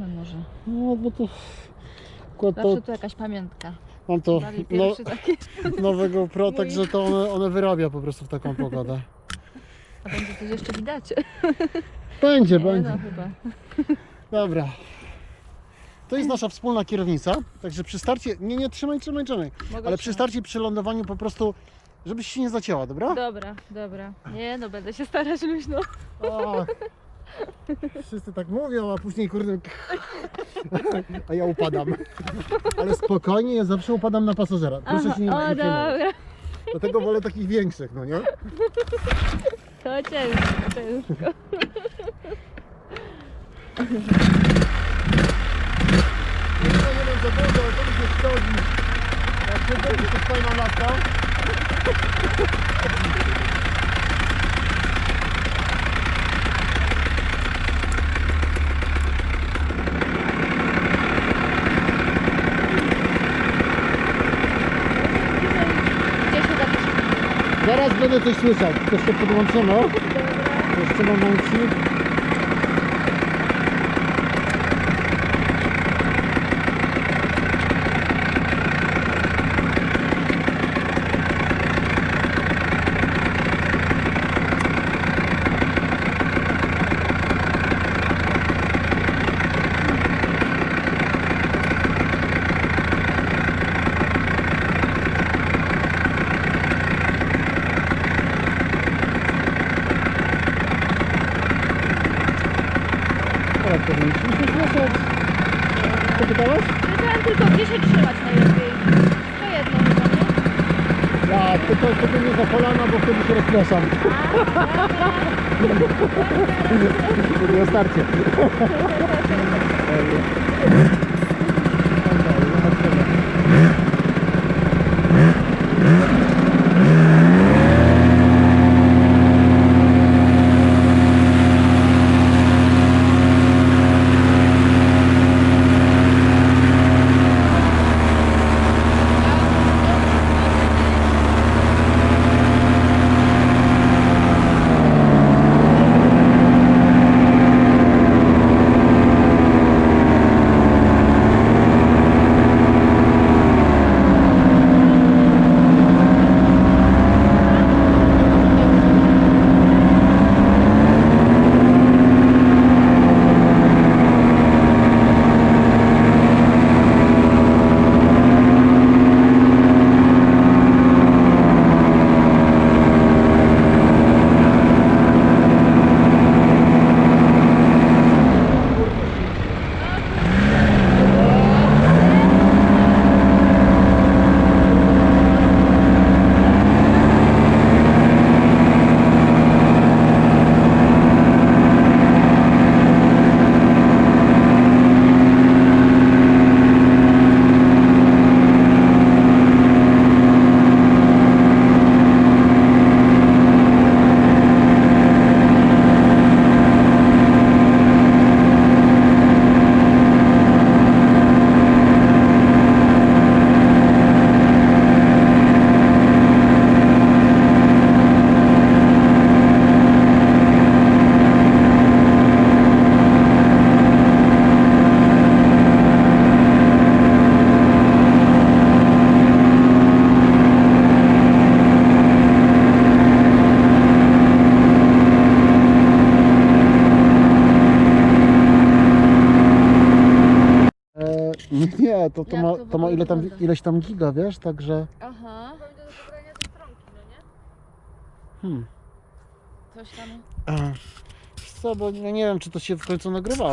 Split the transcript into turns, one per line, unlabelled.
Zobaczmy może.
No bo to... To
Zawsze tu jakaś pamiątka.
mam to no, nowego Pro, także to one, one wyrabia po prostu w taką pogodę.
A będzie coś jeszcze widać?
Będzie,
Nie,
będzie.
no chyba.
Dobra. To jest nasza wspólna kierownica, także przy starcie, nie, nie, trzymaj, trzymaj, trzymaj,
Mogę
ale przy
trzymać.
starcie, przy lądowaniu po prostu, żebyś się nie zacięła, dobra?
Dobra, dobra. Nie no, będę się starać luźno.
Ach. Wszyscy tak mówią, a później kurde, a ja upadam. Ale spokojnie, ja zawsze upadam na pasażera, proszę
Aha,
się nie
o
nie przejmować.
dobra.
Dlatego wolę takich większych, no nie?
To ciężko, ciężko.
Nie wiem za dużo, ale to mi się szkodzi. Jak się to jest fajna laska.
Gdzieś chyba też.
Zaraz będę coś słyszał, to się podłączono. Jeszcze momencik. Powinniśmy się słyszeć. Co pytałaś?
Chciałam tylko gdzie się trzymać najlepiej. To jedno chyba, nie?
Ja tylko sobie nie za kolana, bo wtedy się rozpraszam. O starcie. nie, nie, to, to,
Jak
ma,
to w
to ma
ogóle
ile tam,
wygląda?
ileś tam giga, wiesz, także...
Aha.
Hmm.
Coś tam.
E, wiesz co, bo nie, nie wiem, czy to się w końcu nagrywało.